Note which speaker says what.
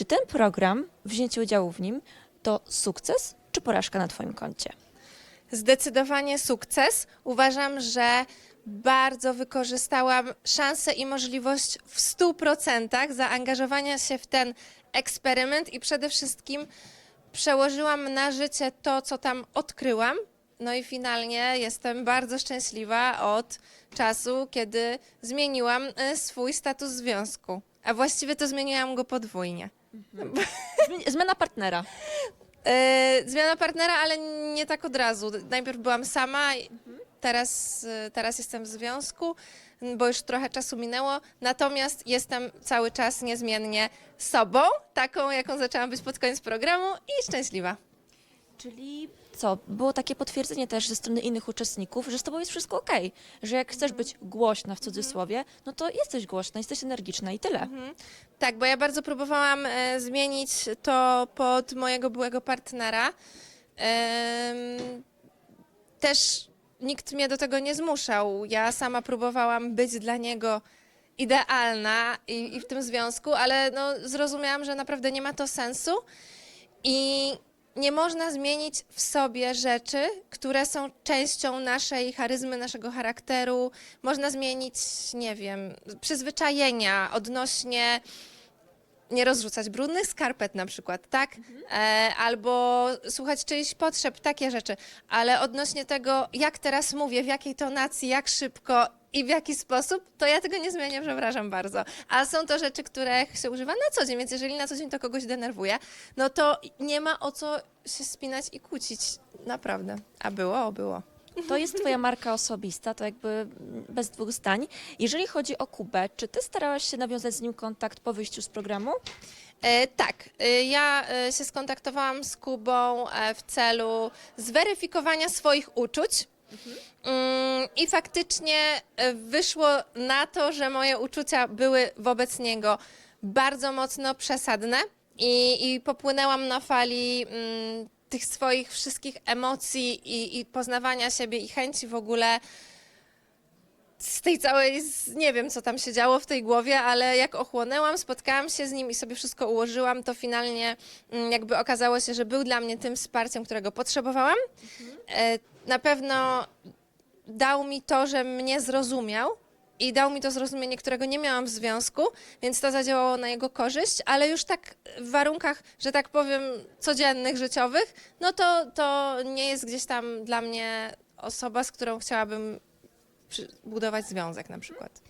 Speaker 1: Czy ten program, wzięcie udziału w nim, to sukces czy porażka na Twoim koncie?
Speaker 2: Zdecydowanie sukces. Uważam, że bardzo wykorzystałam szansę i możliwość w 100% zaangażowania się w ten eksperyment i przede wszystkim przełożyłam na życie to, co tam odkryłam. No i finalnie jestem bardzo szczęśliwa od czasu, kiedy zmieniłam y, swój status związku. A właściwie to zmieniłam go podwójnie.
Speaker 1: Zmie- Zmiana partnera.
Speaker 2: E, zmiana partnera, ale nie tak od razu. Najpierw byłam sama, teraz, e, teraz jestem w związku, bo już trochę czasu minęło. Natomiast jestem cały czas niezmiennie sobą, taką, jaką zaczęłam być pod koniec programu i szczęśliwa.
Speaker 1: Czyli co? Było takie potwierdzenie też ze strony innych uczestników, że z tobą jest wszystko okej. Że jak chcesz być głośna w cudzysłowie, no to jesteś głośna, jesteś energiczna i tyle.
Speaker 2: Tak, bo ja bardzo próbowałam e, zmienić to pod mojego byłego partnera. Też nikt mnie do tego nie zmuszał. Ja sama próbowałam być dla niego idealna i, i w tym związku, ale no, zrozumiałam, że naprawdę nie ma to sensu i nie można zmienić w sobie rzeczy, które są częścią naszej charyzmy, naszego charakteru. Można zmienić, nie wiem, przyzwyczajenia odnośnie nie rozrzucać brudnych skarpet na przykład, tak? E, albo słuchać czyichś potrzeb, takie rzeczy. Ale odnośnie tego, jak teraz mówię, w jakiej tonacji, jak szybko i w jaki sposób, to ja tego nie zmienię, przepraszam bardzo. A są to rzeczy, których się używa na co dzień, więc jeżeli na co dzień to kogoś denerwuje, no to nie ma o co się spinać i kłócić. Naprawdę. A było? O, było.
Speaker 1: To jest twoja marka osobista, to jakby bez dwóch zdań. Jeżeli chodzi o Kubę, czy ty starałaś się nawiązać z nim kontakt po wyjściu z programu?
Speaker 2: E, tak, e, ja e, się skontaktowałam z Kubą e, w celu zweryfikowania swoich uczuć. Mm, I faktycznie wyszło na to, że moje uczucia były wobec niego bardzo mocno przesadne i, i popłynęłam na fali mm, tych swoich wszystkich emocji i, i poznawania siebie i chęci w ogóle z tej całej, z, nie wiem co tam się działo w tej głowie, ale jak ochłonęłam, spotkałam się z nim i sobie wszystko ułożyłam, to finalnie mm, jakby okazało się, że był dla mnie tym wsparciem, którego potrzebowałam. E, Na pewno dał mi to, że mnie zrozumiał i dał mi to zrozumienie, którego nie miałam w związku, więc to zadziałało na jego korzyść, ale już tak w warunkach, że tak powiem, codziennych, życiowych, no to, to nie jest gdzieś tam dla mnie osoba, z którą chciałabym budować związek na przykład.